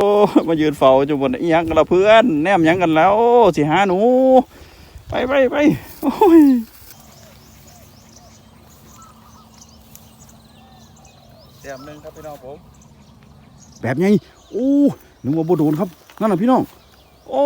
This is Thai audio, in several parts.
โอ้มายืนเฝ้าอยู่บนอีหยังกันละเพื่อน แนมหยังกันแล้วโอ้สิหาหนู ไปไปไปโอ้ยแต้มหนึ่งครับพี่น้องผม แบบไงโอ้นึกว่าบ่โดนครับ นั่นน่ะพี่น้อง โอ้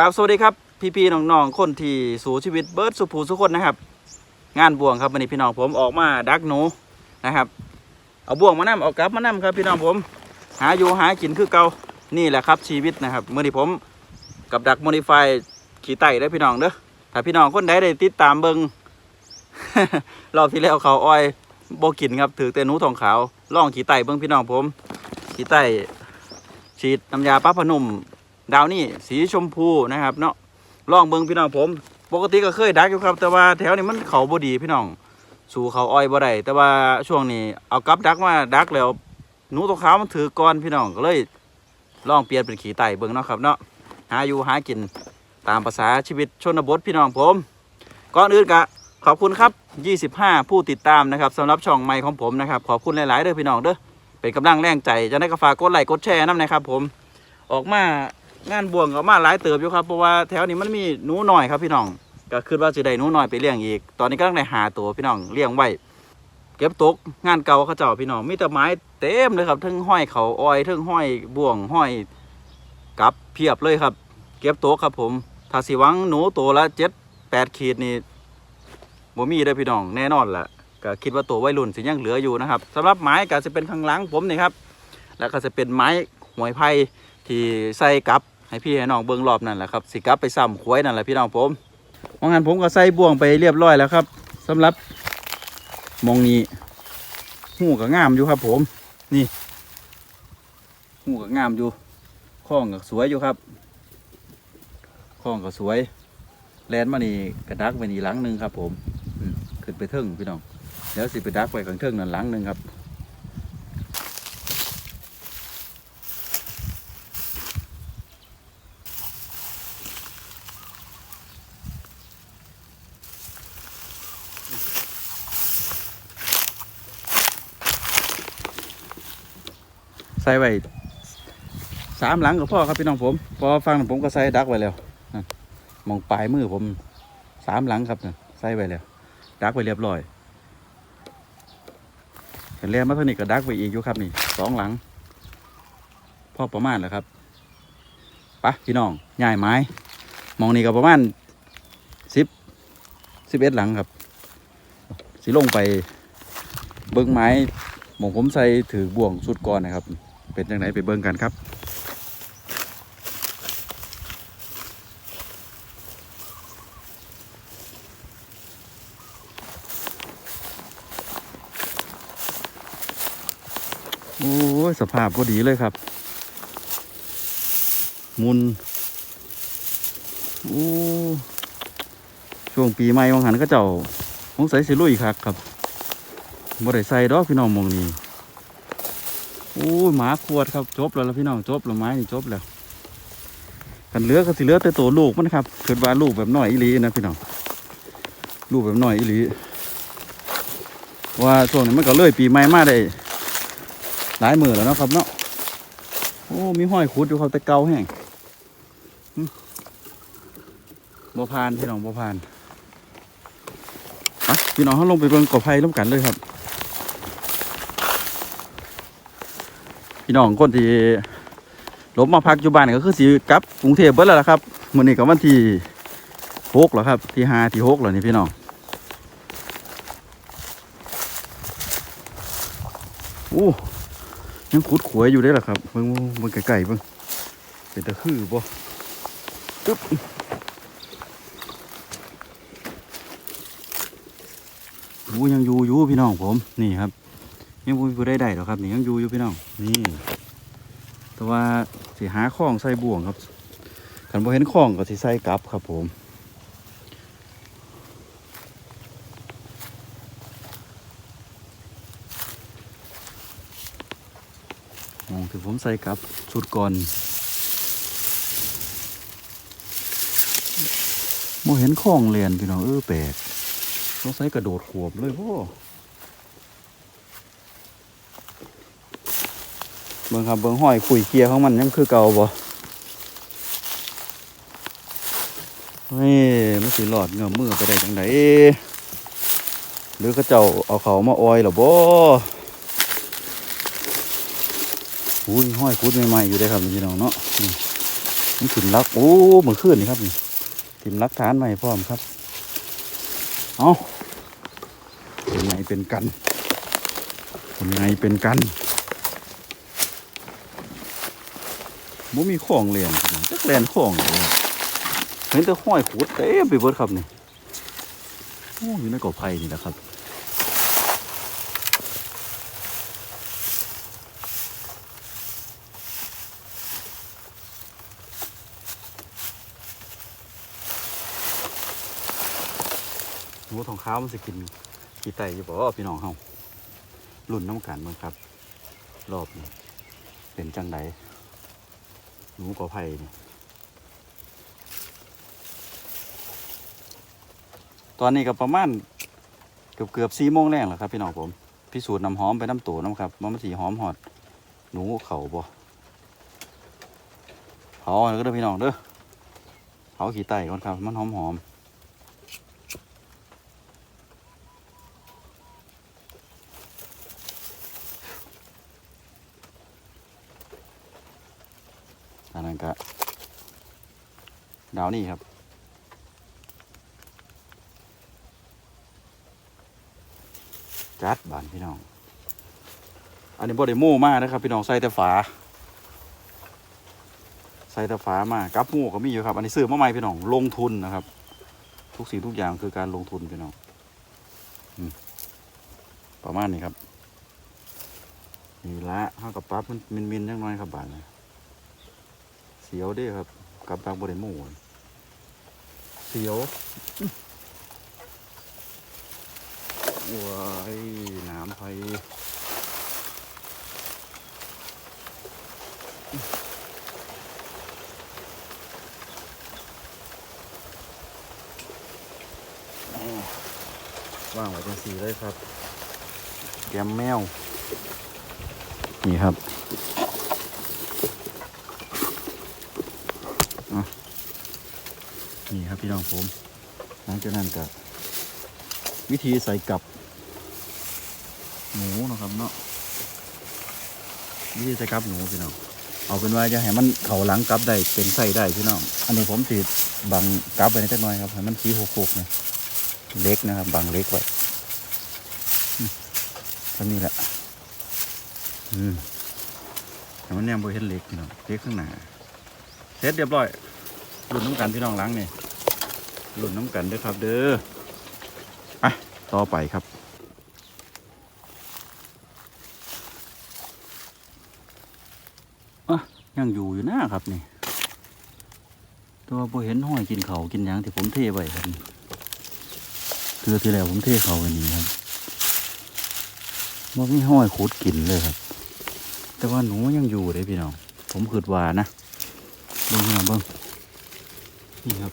ครับสวัสดีครับพี่ๆน้องๆคนที่สู่ชีวิตเบิร์ดสุภูสุคนนะครับ งานบ่วงครับวันนี้พี่น้องผมออกมาดักหนูนะครับ เอาบ่วงมานํเอากลับมานํครับพี่น้องผม หาอยู่หากินคือเก่านี่แหละครับชีวิตนะครับเมื่อนี้ผมกับดักโมดิฟายขี่ไต่ได้พี่น้องเด้อถ้าพี่น้องคนใดได้ติดตามเบิงรอบที่แล้วเขาอ้อยโบกินครับถือแต่หนูทองขาวล่องขี่ไต่เบิงพี่น้องผมขี่ไต่ฉีดน้ำยาปลาพนุ่ม ดาวนี่สีชมพูนะครับเนาะลองเบิ่งพี่น้องผม ปกติก็เคยดักอยู่ครับ แต่ว่าแถวนี้มันเขาบดีพี่น้องสู่เขาอ้อยบ่ได้แต่ว่าช่วงนี้เอากลับดักมาดักแล้วหนูตัวขาวมันถือก้อนพี่น้องก็เลยลองเปลี่ยนเป็นขี่ไต่เบิ่งเนาะครับเนาะหาอยู่หากินตามภาษาชีวิตชนบทพี่น้องผมก่อนอื่นกะขอบคุณครับ 25 ผู้ติดตามนะครับสำหรับช่องใหม่ของผมนะครับ ขอบคุณหลาย ๆ เด้อพี่น้องเด้อเป็นกำลังแรงใจจะได้ก็ฝากกดไลค์กดแชร์น้ำนะครับผมออกมา งานบ่วงก็มาหลายเติบอยู่ครับเพราะว่าแถวนี้มันมีหนูหน่อยครับพี่น้อง ก็คือว่าจะได้หนูหน่อยไปเลี้ยงอีก ตอนนี้ก็ต้องได้หาตัวพี่น้องเลี้ยงไว้เก็บตกงานเก่าเขาเจ้าพี่น้องมีแต่ไม้เต็มเลยครับทั้งห้อยเขาอ้อยทั้งห้อยบ่วงห้อยกับเพียบเลยครับ เก็บตกครับผมถ้าสิวังหนูตัวละเจ็ดแปดขีดนี่บ่มีเด้พี่น้องแน่นอนแหละก็คิดว่าตัววัยรุ่นสิยังเหลืออยู่นะครับสำหรับไม้ก็จะเป็นข้างหลังผมนี่ครับ แล้วก็จะเป็นไม้หวยไผ่ที่ใส่กับ ให้พี่ให้น้องเบิ่งรอบนั่นแหละครับสิกลับไปซ้ำควยนั่นแหละพี่น้องผมว่างั้นผมก็ใส่บ่วงไปเรียบร้อยแล้วครับสำหรับมองนี้หูก็งามอยู่ครับ ผม นี่หูก็งามอยู่ข้องก็สวยอยู่ครับข้องก็สวยแลนมานี่กระดักไว้นี่หลังหนึ่งครับ ผมขึ้นไปเทิงพี่น้องเดี๋ยวสิไปดักไว้ข้างเทิงนั่นหลังหนึ่งครับ ไว้สามหลังกับพ่อครับพี่น้องผม พอฟังผมก็ใส่ดักไว้แล้วมองปลายมือผมสามหลังครับใส่ไว้แล้ว ดักไว้เรียบร้อยเห็นแล้วมาเท่านี้ก็ดักไว้อีกอยู่ครับนี่สองหลังพ่อประมาณแล้วครับปะพี่น้องย่ายไม้ มองนี่ก็ประมาณสิบสิบเอ็ดหลังครับ สิลงไปเบิ้งไม้หมองผมใส่ถือบ่วงสุดก่อนนะครับ เป็นยังไงไปเบิ่งกันครับโอ้ยสภาพก็ดีเลยครับ มุนโอ้ช่วงปีใหม่วังหันก็เจ้าสงสัยสิลุยคักครับบ่ได้ใส่ดอกพี่น้องมองนี้ อ้ยหมาขวดครับจบแล้วล่ะพี่น้องจบแล้วไม้นี่จบแล้วกันเลือก็สิเลือแต่ตัวลูกมันครับเกิดว่าลูกแบบหน้อยอีลีนะพี่น้องลูกแบบหน้อยอีลีว่าช่วงนี้มันก็เลื่อยปีใหม่มาได้หลายหมือแล้วนะครับเนาะโอ้มีห้อยขุดอยู่เขาแต่เก่าแห้งหึบ่พานพี่น้องบ่พานพี่น้องเขาลงไปเบิ่งกอไผ่ร่วมกันเลยครับ พี่น้องคนที่ลบมาพักอยู่บ้านก็คือสิกลับกรุงเทพเบิดแล้วล่ะครับมื้อนี้ก็วันที่หกแล้วครับ ที่ห้าที่หกแล้วนี่พี่น้องโอ้ยังขุดขวยอยู่ได้อล่ะครับเบิ่งเบิ่งไก่ๆเบิ่งเป็นตะคือบ่ตึ๊บโอ้ยังอยู่อยู่พี่น้องผมนี่ครับ ยังบ่มีผู้ได้ได้หรอกครับนี่ยังอยู่อยู่พี่น้องนี่ แต่ว่าสิหาข้องใส่บ่วงครับคันบ่เห็นข้องก็สิใส่กลับครับผมมองที่ผมใส่กลับชุดก่อนบ่เห็นข้องเรียนพี่น้องเออแปลกต้องใส่กระโดดขวบเลยพ่อ บิ่งครับเบิ่งห้อยขุยเคียของมันยังคือเก่าบ่เฮ้ยมันสิหลอดเงือมือไปได้จังไดหรือเขาเจ้าเอาเขามาออยเหรอบ่อุ้ยห้อยคุดใหม่ๆอยู่ได้ครับพี่น้องเนาะนี่มันถิ่มรักโอ้เมื่อคืนนี่ครับนี่ถิ่มรักฐานใหม่พร้อมครับเอาเป็นไงเป็นกันเป็นไงเป็นกัน บ่มีของเรียนครับจักแลนของเลยเห็นแต่ห้อยขูดเต็มไปเบิดครับนี่โอ้อยู่ในกอไผ่นี่แหละครับหนูทองขาวมันสิกินกี่ไตอยู่บ่พี่น้องเฮารุ่นน้ำกันเบิ่งครับ รอบนี้เป็นจังได หนูกอไผ่เนี่ยตอนนี้ก็ประมาณเกือบเกือบสี่โมงแรงแล้วครับพี่น้องผมพิสูจน์น้ำหอมไปน้ำตัวน้ำครับมันสีหอมหอด หนูเขาบ่เผาแล้วก็เด้อพี่น้องเด้อเผาขี้ไต่ก่อนครับ มันหอมหอมอันนั้นก็ดาวนี่ครับ จัดบานพี่น้อง อันนี้บ่ได้โม่มากนะครับ พี่น้องใส่แต่ฝา ใส่แต่ฝามากกับมูก็มีอยู่ครับ อันนี้ซื้อมาใหม่พี่น้องลงทุนนะครับ ทุกสิ่งทุกอย่างคือการลงทุนพี่น้องอประมาณนี้ครับนี่ละห้ากับปั๊บมันมินมินจังน้อยครับบานนะเสียวเด้ครับ กับทางบ่ได้โม่ สียวว้ายน้ำไฟว่างไว้เป็นสีเลยครับ แกมแมว นี่ครับอะ ครับพี่น้องผมหลังจากนั้นก็วิธีใส่กับ หนูนะครับเนาะวิธีใส่กับหนูพี่น้องเอาเป็นว่าจะให้มันเข่าหลังกับได้เป็นใส่ได้พี่น้องอันนี้ผมติดบังกับไปนิดหน่อยครับให้มันสีหกๆนะเล็กนะครับบางเล็กไว้ท่านี้แหละอืมแต่มันแนมบเห็นเล็กพี่น้องเล็กข้างหน้าเสร็จเรียบร้อยรุ่นน้ำกันพี่น้องล้างนี่ รุ่นน้ำกันด้อครับ เด้ออะต่อไปครับอะยังอยู่อยู่นะครับนี่ตัวบ่เห็นห้อยกินเขากินยังที่ผมเทไว้ครับนี่คือที่แล้วผมเทเขาวันนี้ครับว่ามีห้อยขุดกินเลยครับ แต่ว่าหนูยังอยู่เลยพี่น้อง ผมคิดว่านะเบิ่งพี่น้องเบิ่งนี่ครับ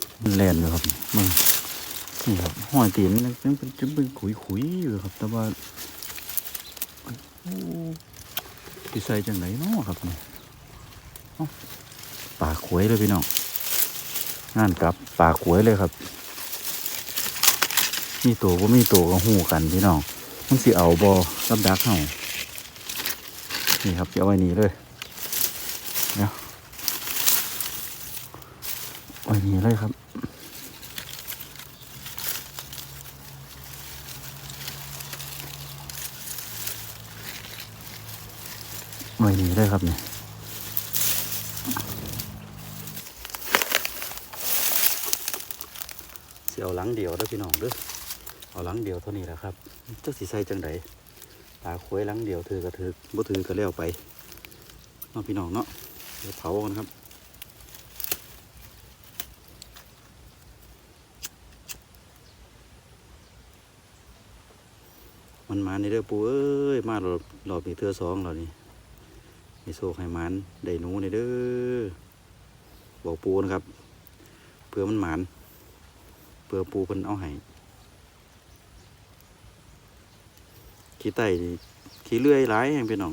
มัน แล่นเลยครับเบิ่งนี่ครับห้อยตีนมันยังเป็นจะเป็นขุยขุยๆอยู่ครับ แต่ว่าโอ้สิใส่จังไหนเนาะครับนี่เอ้าปากขวยเลยพี่น้องงานกลับปากขวยเลยครับ มีตัวก็มีตัวก็หูกันพี่น้องมันสิเอาบอกับดักเฮานี่ครับเอาไว้นี่เลยเดี๋ยไว้นี่เลยครับ ไว้นี่ เลยครับเนี่ยเสียวหลังเดียวด้อพี่น้องเด้อเอาหลังเดียวเท่านี้แหละครับเจ้าสีใสจังไดปลาคุ้ยหลังเดียวถือก็ถือบ่ถือก็แล้วไปเนาะพี่น้องเนาะเดี๋ยวเผากันครับมันมาในเด้อปูเอ้ยมารอบรอบนี้เทือสองแล้วนี่ ให้โซกให้มันได้หนูในเด้อบอกปูนะครับเพื่อมันหมันเพื่อปูเพิ่นเอาให้ขี้ไต่ขี้เลื่อยหลายแห่งพี่น้อง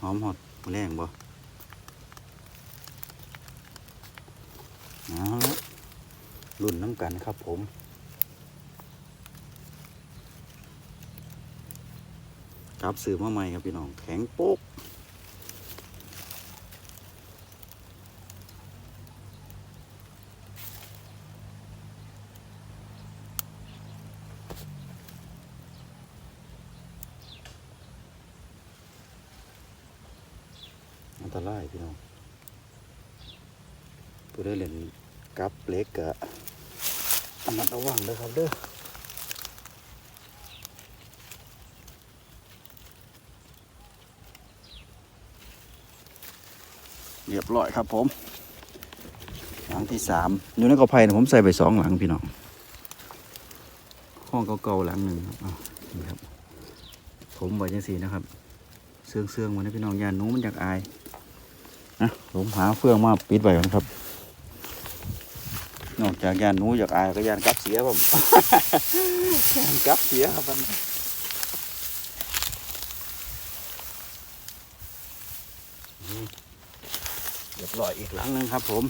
หอมหอดแรงบ่ เอาละรุ่นน้ำกันครับผมกลับสื่อมาใหม่ครับพี่น้อง แข็งโป๊กอันตรายพี่น้องผู้ได้เล่น กับเล็กะอันนั้นระวังเด้อครับเด้อเรียบร้อยครับผม หลังที่สามอยู่ในกอไผ่นะผมใส่ไปสองหลังพี่น้อง ห้องเก่าๆหลังหนึ่งครับนี่ครับ ผมไว้จังสีนะครับ เสื่องๆวันนี้พี่น้องยานหนูมันอยากอายนะผมหาเฟื่องมาปิดไว้ก่อนครับ นอกจากยานหนูอยากอายก็ยานกับเสียผมยานกับเสียครับมันนี่เรียบร้อยอีกหลังหนึงครับผม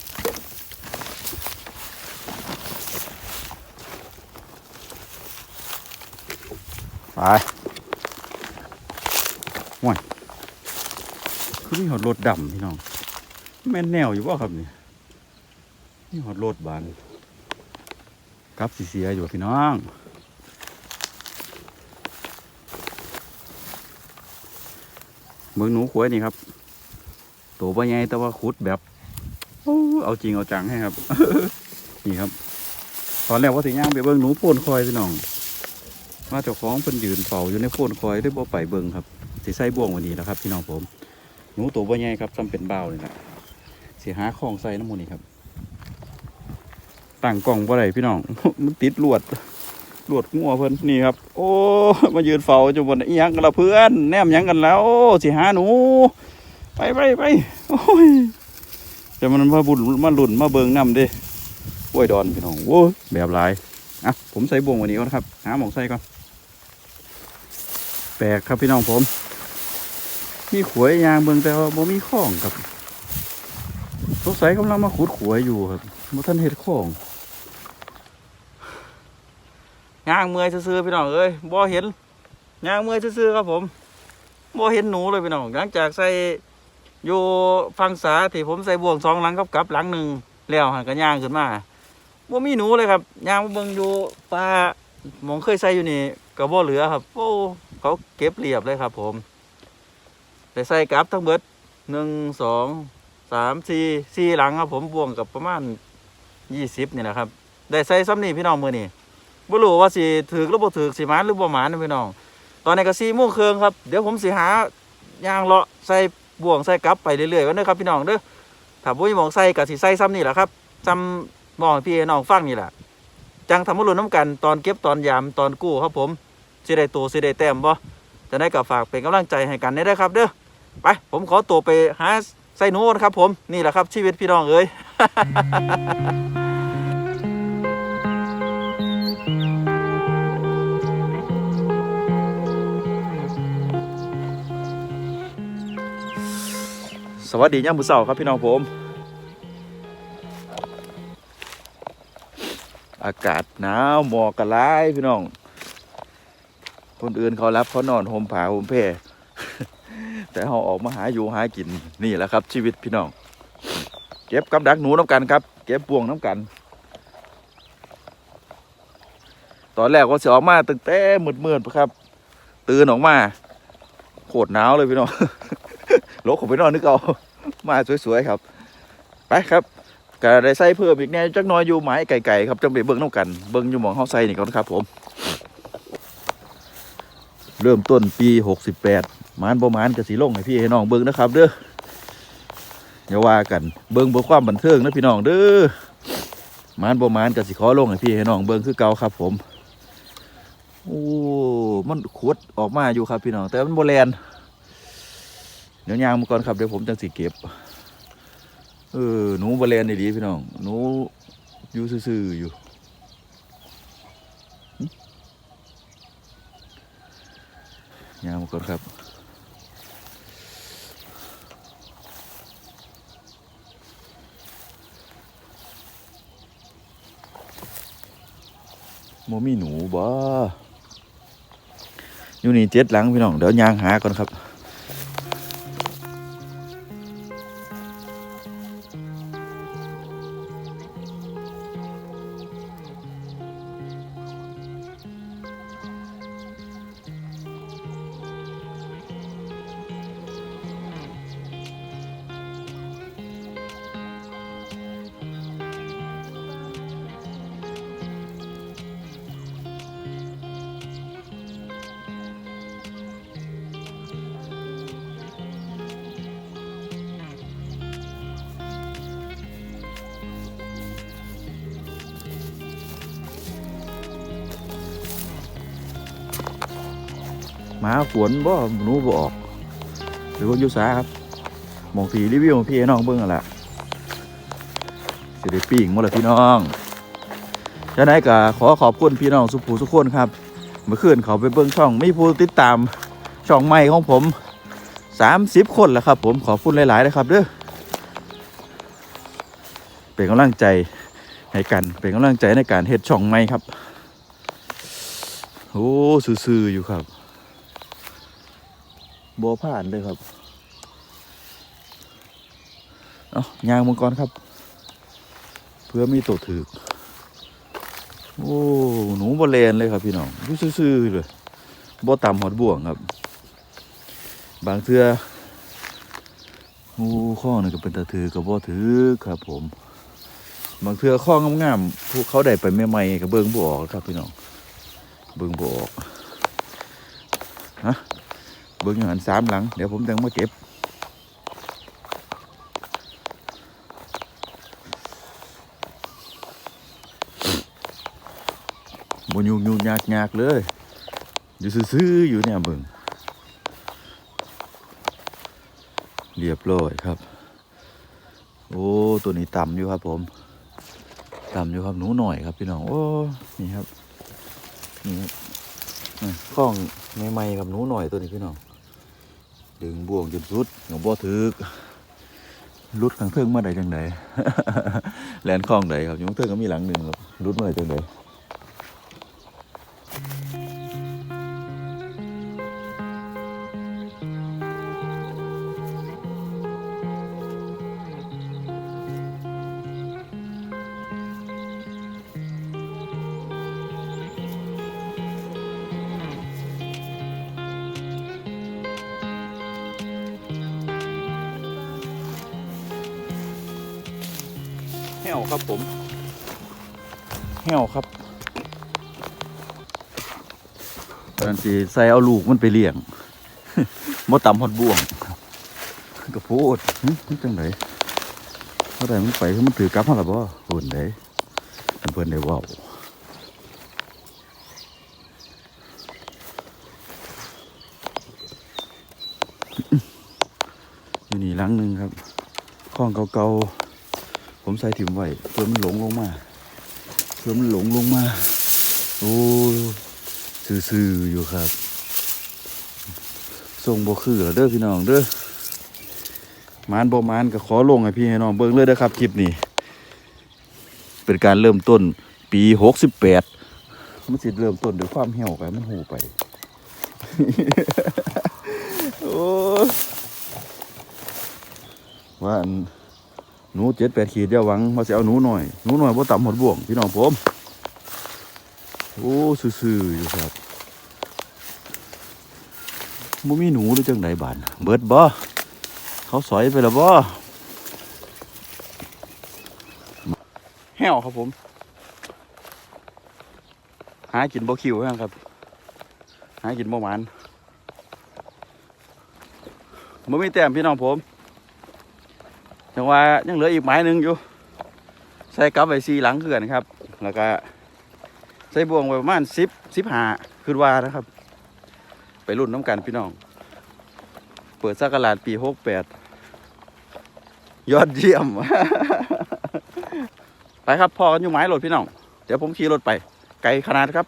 ไปห่วยคือมีหอดรถดำพี่น้อง แม่นแนวอยู่ว่าครับนี่นี่หอดรถบาน กลับสีเสียอยู่พี่น้องเมืองหนูขวยนี่ครับ ตัวบ่ใหญ่แต่ว่าขุดแบบเอาจริงเอาจังให้ครับ นี่ครับ ตอนแรกว่าสิย่างไปเบิ่งหนูโพนคอยพี่น้องว่าเจ้าของเพิ่นยืนเฝ้าอยู่ในโพนคอยได้บ่ไปเบิ่งครับสิใส่บ่วงวันนี้แล้วครับพี่น้องผม หนูตัวบ่ใหญ่ครับซ้ำเป็นเบาวนี่แหละสิหาของใส่น้ำมูนี่ครับ ตั้งกล้องบ่ได้พี่น้อง มันติดลวดลวดงัวเพิ่นนี่ครับ โอ้มายืนเฝ้าอยู่บนอียังกันละเพื่อนแนมยังกันแล้วสิหาหนู ไปไปไปโอ้ยจะมันมาบุญมาหลุ่นมาเบิงน้ำเด้กล้วยดอนพี่น้องโว้ยแบบหลายอะผมใส่บ่วงวันนี้ก่อนครับหาหมองใส่ก่อนแปลกครับพี่น้องผม มีขวยยางเบิงแต่ว่าบ่มีข้องครับสงสัยกำลังมาขุดขวยอยู่ครับบ่ทันเฮ็ดข้อง ย่างเมื่อยซื่อๆพี่น้องเอ้ยบ่เห็นย่างเมื่อยซื่อๆครับผมบ่เห็นหนูเลยพี่น้องหลังจากใส่อยู่ฟังสาที่ผมใส่บ่วงสองหลังกับกับหลังหนึ่งแล้วหันก็ย่างขึ้นมาบ่มีหนูเลยครับยางเบิ่งอยู่ปลามองเคยใส่อยู่นี่ก็บ่เหลือครับโอ้เขาเก็บเรียบเลยครับ ผมได้ใส่กลับทั้งเบิดหนึ่งสองสามสี่สี่หลังครับ ผมบ่วงกับประมาณยี่สิบนี่แหละครับ ได้ใส่ซ้ำนี่พี่น้องมือนี่ บ่รู้ว่าสิถือหรือบ่ถือสิหมานหรือบ่หมานนะพี่น้อง ตอนนี้ก็สี่โมงครึ่งครับ เดี๋ยวผมสิหายางเลาะใส่บ่วงใส่กลับไปเรื่อยๆกันเด้อครับพี่น้องเด้อถ้าบ่มีหมองใส่ก็สิใส่ซ้ำนี่แหละครับซ้ำหมองพี่น้องฟังนี่แหละจังทำมาลุ้นน้ำกันตอนเก็บตอนยามตอนกู้ครับผมสิได้ตัวสิได้แต้มบ่จะได้ก็ฝากเป็นกำลังใจให้กันได้ด้อครับ เด้อไปผมขอตัวไปหาใส่หนูก่นครับผมนี่แหละครับชีวิตพี่น้องเอ้ย สวัสดีย่ามือเสาครับพี่น้องผม อากาศหนาวหมอกกระไรพี่น้อง คนอื่นเขารับเขานอนห่มผ้าห่มแพรแต่เราออกมาหาอยู่หากินนี่แหละครับ ชีวิตพี่น้อง เก็บกับดักหนูน้ำกันครับ เก็บปวงน้ำกัน ตอนแรกว่าจะออกมาตั้งแต่มืดๆครับ ตื่นออกมาโคตรหนาวเลยพี่น้อง โลกผมไปนอนนึกเอามาสวยๆครับ ไปครับก็ได้ใส่เพิ่มอีกแน่จักน้อยอยู่ไม้ไก่ๆครับจังไปเบิ่งน้ำกันเบิ่งอยู่หมองเฮาใส่นี่ก่อนครับผม เริ่มต้นปี68มานประมาณกสีลงให้พี่ให้น้องเบิ่งนะครับ เด้ออย่าว่ากันเบิ่งเพื่อความบันเทิงนะพี่น้องเด้อมานประมาณกสิขอลงให้พี่ให้น้องเบิ่งคือเก่าครับ ผมโอ้มันขวดออกมาอยู่ครับพี่น้อง แต่มันโบแลน เดี๋ยวยางมาก่อนครับเดี๋ยวผมจังสิเก็บ เออหนูบะเลนดีพี่น้องหนูอยู่ซื่อๆอยู่ยางมาก่อนครับโมมีหนูบ่อยู่นี่เจ็ดหลังพี่น้องเดี๋ยวยางหาก่อนครับ หมาฝวนบ่หนูบ่ออกหรือว่ายุสาครับมองทีรีวิวของพี่น้องเบิ่งนั่นแหละสิได้ปิ้งมดลยพี่น้องจะไหนก็ขอขอบคุณพี่น้องสุภูทุกคนครับ เมื่อคืนเขาไปเบิ่งช่องมีผู้ติดตามช่องใหม่ของผม30คนแล้วครับ ผมขอบคุณหลายๆนะครับเด้อเป็นกำลังใจให้กันเป็นกำลังใจในการเฮ็ดช่องใหม่ครับ โอ้ซื่อๆอยู่ครับ บัวผ่านเลยครับ เอายางมังกรครับ เพื่อมีตัวถือโอ้ หนูบอลเลนเลยครับพี่น้องดูซื่อๆเลยบ่ต่ำหอดบ่วงครับ บางเทือโอ้ข้อนี่ก็เป็นตะถือกับบ่ถือครับ ผม บางเทือข้องามๆพวกเขาได้ไปใหม่ๆกับเบิ้งบ่ออกครับพี่น้อง เบิ้งบ่ออก เบิ่งอยู่หันสามหลัง เดี๋ยวผมจะมาเก็บบยุ่งยุ่งยากยากเลย อยู่ซื่อๆอยู่เนี่ยเบิ่งเรียบร้อยครับ โอ้ ตัวนี้ต่ำอยู่ครับ ผมต่ำอยู่ครับหนูหน่อยครับพี่น้อง โอ้ นี่ครับ นี่คล้องใหม่ๆกับหนูหน่อยตัวนี้พี่น้องึงบ่วงจนสุดหงบ่ถึกรุดข้างเทิงมาได้จังไหนแลนคลองไหนครับอยุงเทิงก็มีหลังหนึ่งครับรุดมาได้จังไหน ครับผมแห้วครับตอนสีใส่เอาลูกมันไปเลี้ยงมดต่ำหดบ่วงกระโพดหึมันจังไดเท่าไหร่มันไปคือมันถือกลับมาและบ่เพิ่นได้เพิ่นได้เว้าอยู่นี่หลังหนึงครับคลองเก่าๆ ผมใส่ถิ่มไว้เพื่อมันหลงลงมาเพื่อมันหลงลงมา โอ้ซื่อๆอยู่ครับทรงบ่คือเด้อพี่น้องเด้อมานบ่มานก็ขอลงให้พี่ให้น้องเบิ่งเลยเด้อครับคลิปนี้ เป็นการเริ่มต้นปี68มันสิเริ่มต้นด้วยความเหี่ยวไปมันหูไปโอ้ว่าอัน หนูเจ็ดแปดขีดเดียวหวังว่าสิเอาหนูหน่อยหนูหน่อยบ่ต่ำหดบ่วงพี่น้องผมโอ้ซื่อๆอยู่ครับบ่มีหนูหรือจังไดบานเบิดบ่เขาสอยไปแล้วบ่แห้วครับผม หากินบ่คิวแห้งครับ หากินบ่หมานบ่มีแต้มพี่น้องผม จังว่ายังเหลืออีกไม้หนึงอยู่ ใส่กับไว้ซีหลังเขื่อนครับ แล้วก็ใส่บ่วงไว้ประมาณสิบสิบหาคือว่านะครับ ไปรุ่นน้ำกันพี่น้อง เปิดสักราชปีหกแปดยอดเยี่ยม ไปครับพอกันอยู่ไม้รถพี่น้อง เดี๋ยวผมขี่รถไป ไกลขนาดครับ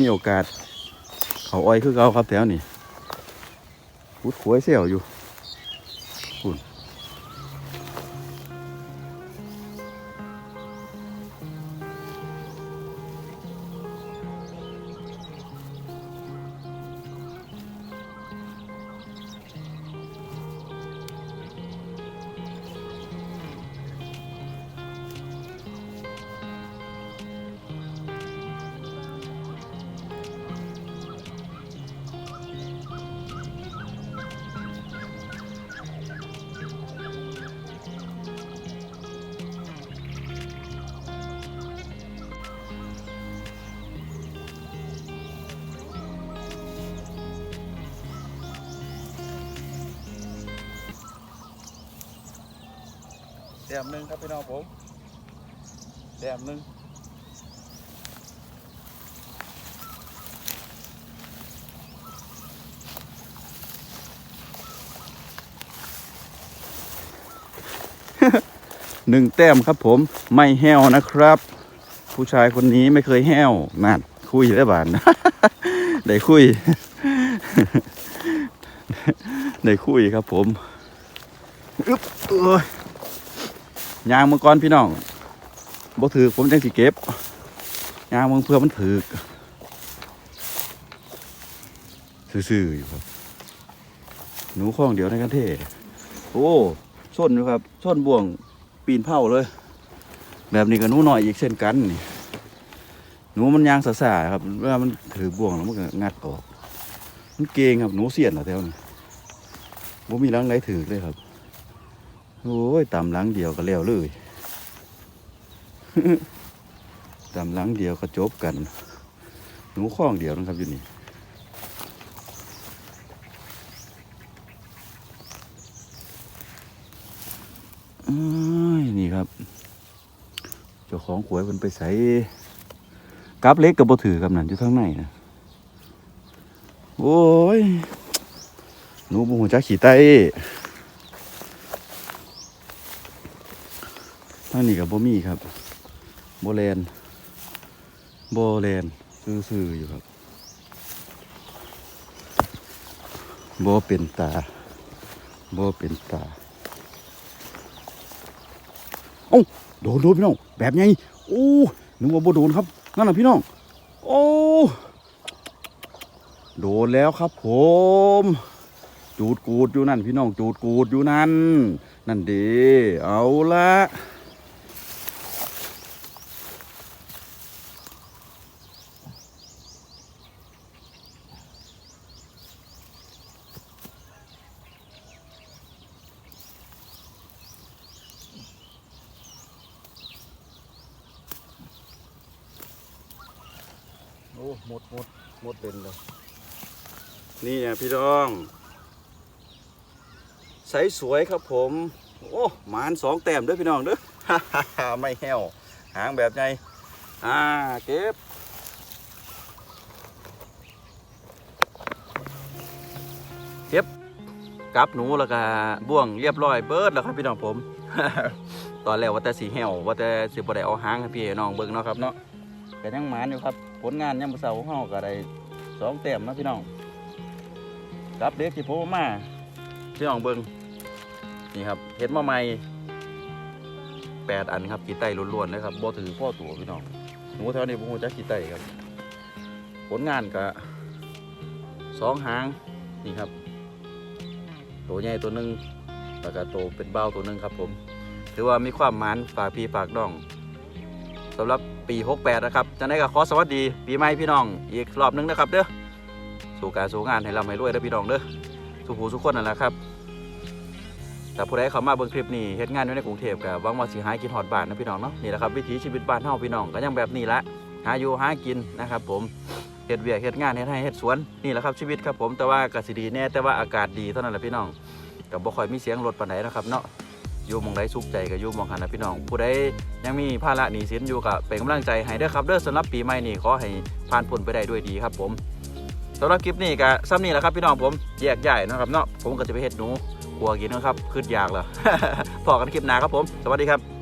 มีโอกาส เขาอ้อยคือเขาครับแถวนี้พุดขวยเสี่ยวอยู่คุณ แต้มหนึ่งครับพี่น้องผมแต้มหนึ่งหนึ่งแต้มครับผมไม่แห้วนะครับ ผู้ชายคนนี้ไม่เคยแห้วนั่นคุยได้บานได้คุยได้คุยครับผมอึ๊บเอ้ย ยางมังกรพี่น้องบ่ถือผมจังสิเก็บยางมังเพื่อมันถือซื่อๆอยู่ครับ หนูข้องเดียวในกันเท่โอ้ส้นอยู่ครับส้นบ่วงปีนเผาเลย แบบนี้ก็หนูหน่อยอีกเช่นกันนี่หนูมันยางสาครับเวลามันถือบ่วงแล้วมันก็งัดออก มันเก่งครับหนูเสียนเหรอแถวนี้บ่มีหลังไหนถือเลยครับ โอ้ยตามหลังเดียวก็แล้วเลยตามหลังเดียวก็จบกัน หนูข้องเดียวนะครับอยู่นี่อ้ยนี่ครับ เจ้าของขวยมันไปใส่กับเล็กกับบถือกับนั่นอยู่ข้างในนะโอ้ยหนูบุหัวจักขี่ไต ทางนี้กับโบมีครับโบแลนโบแลนซื่อๆอยู่ครับโบเป็นตาโบเป็นตาเอ้โดนโดนพี่น้อง แบบไงโอ้นึกว่าบ่โดนครับ นั่นน่ะพี่น้อง โอ้โดนแล้วครับผม จูดกูดอยู่นั่น พี่น้องจูดกูดอยู่นั่น นั่นดีเอาละ หมดหมดหมดเป็นเลยนี่นะพี่น้อง ใสสวยครับผม โอ้หมานสองแต้มด้วยพี่น้องเด้อไม่แห้วหางแบบไงอ่าเก็บกับหนูแล้วก็บ่วงเรียบร้อยเบิดแล้วครับพี่น้องผม ตอนแรกว่าแต่สีเหี่ยวว่าแต่สิบ่ได้เอาหางให้พี่น้องเบิ่งเนาะครับเนาะก็ยังหมานอยู่ครับ ผลงานยามมื้อเช้าของเฮาก็ได้สองแต้มนะพี่น้องกับเด็กที่ผมเอมาพี่น้องเบิ่ง นี่ครับเฮ็ดมาใหม่แปดอันครับกี่ไต้ล้วนๆเลยครับบ่ถือพ่อตัวพี่น้องหนูแถวนี้บ่ฮู้จักกี่ไต้ครับ ผลงานก็สองหางนี่ครับ ตัวใหญ่ตัวหนึ่งแล้วก็ตัวเป็นเบ้าตัวหนึ่งครับผม ถือว่ามีความมานฝากพี่ฝากน้องสำหรับปี 68 นะครับจะได้กับขอสวัสดี ปีใหม่พี่น้อง อีกรอบหนึงนะครับเด้อสู่การสู่งานให้เราไม่รวยเด้อพี่น้องเด้อสุภูสุขคนนั่นแหละครับ แต่ผู้ใดเขามาเบิ่งคลิปนี้เฮ็ดงานอยู่ในกรุงเทพก็หวังว่าสิหากินฮอดบ้านนะพี่น้องเนาะนี่แหละครับวิถีชีวิตบ้านเฮาพี่น้องก็ยังแบบนี้ละหาอยู่หากินนะครับผมเฮ็ดเวียกเฮ็ดงานเฮ็ดให้เฮ็ดสวนนี่แหละครับชีวิตครับผมแต่ว่าก็สิดีแน่แต่ว่าอากาศดีเท่านั้นแหละพี่น้องก็บ่ค่อยมีเสียงรถปานใดนะครับเนาะอยู่มองใดสุขใจก็อยู่มองหันนะพี่น้อง ผู้ใดยังมีภาระหนี้สินอยู่ก็เป็นกำลังใจให้ด้อครับเด้อสำหรับปีใหม่นี้ขอให้ผ่านพ้นไปได้ด้วยดีครับผมสำหรับคลิปนี้ก็ซ้ำนี่แหละครับพี่น้องผมแยกย้ายเนะครับเนาะผมก็จะไปเฮ็ดหนู กลัวกินนะครับขึ้นอยากเหรอ พอกันคลิปหน้าครับผม สวัสดีครับ